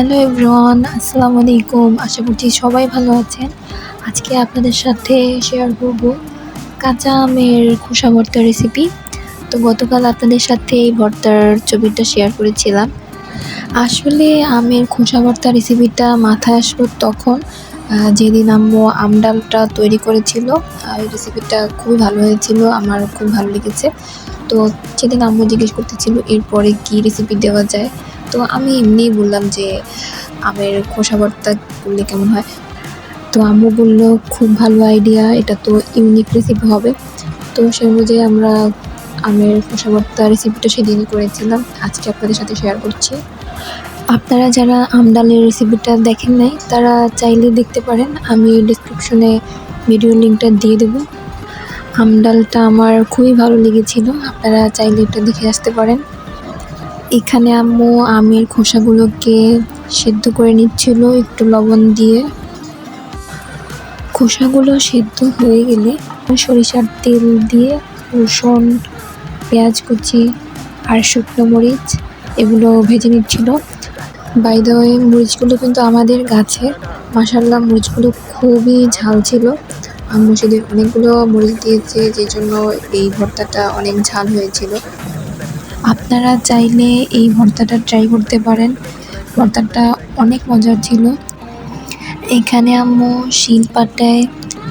Hello everyone, আসসালামু আলাইকুম। আশা করছি সবাই ভালো আছেন। আজকে আপনাদের সাথে শেয়ার করব কাঁচা আমের খোসা ভর্তা রেসিপি তো গতকাল আপনাদের সাথে এই ভর্তার ছবিটা শেয়ার করেছিলাম। আসলে আমের খোসা ভর্তা রেসিপিটা মাথায় আসলো তখন যেদিন আম্মু আমডালটা তৈরি করেছিল এই রেসিপিটা খুবই ভালো হয়েছিল, আমার খুব ভালো লেগেছে। তো সেদিন আম্মু জিজ্ঞেস করতেছিল, এরপরে কী রেসিপি দেওয়া যায়? তো আমি এমনিই বললাম যে আমের খোসা ভর্তা করলে কেমন হয়? তো আম্মু বলল, খুব ভালো আইডিয়া এটা তো ইউনিক রেসিপি হবে। তো সে অনুযায়ী আমরা আমের খোসা ভর্তা রেসিপিটা সেদিনই করেছিলাম। আজকে আপনাদের সাথে শেয়ার করছি। আপনারা যারা আমডালের রেসিপিটা দেখেন নাই, তারা চাইলে দেখতে পারেন। আমি ডিসক্রিপশনে ভিডিও লিঙ্কটা দিয়ে দেবো। আমডালটা আমার খুবই ভালো লেগেছিল। আপনারা চাইলে এটা দেখে আসতে পারেন। এখানে আম্মু আমের খোসাগুলোকে সেদ্ধ করে নিচ্ছিল একটু লবণ দিয়ে। খোসাগুলো সেদ্ধ হয়ে গেলে সরিষার তেল দিয়ে রসুন, পেঁয়াজ কুচি আর শুকনো মরিচ এগুলো ভেজে নিচ্ছিল। বাই দ্য ওয়ে মরিচগুলো কিন্তু আমাদের গাছের মাসাল্লাহ মরিচগুলো খুবই ঝাল ছিল। আম্মু সেদিন অনেকগুলো মরিচ দিয়েছে যে জন্য এই ভর্তাটা অনেক ঝাল হয়েছিল। আপনারা চাইলে এই ভর্তাটা ট্রাই করতে পারেন। ভর্তাটা অনেক মজার ছিল। এখানে আম্মু শিলপাটায়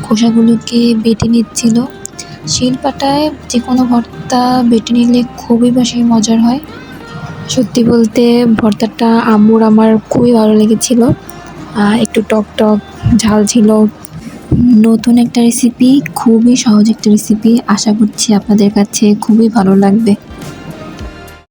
খোসাগুলোকে বেটে নিচ্ছিল। শিল শিলপাটায় যে কোনো ভর্তা বেটে নিলে খুবই বেশি মজার হয়। সত্যি বলতে ভর্তাটা আম্মুর আমার খুবই ভালো লেগেছিল। একটু টক টক, ঝাল ছিল। নতুন একটা রেসিপি খুবই সহজ একটা রেসিপি আশা করছি আপনাদের কাছে খুবই ভালো লাগবে।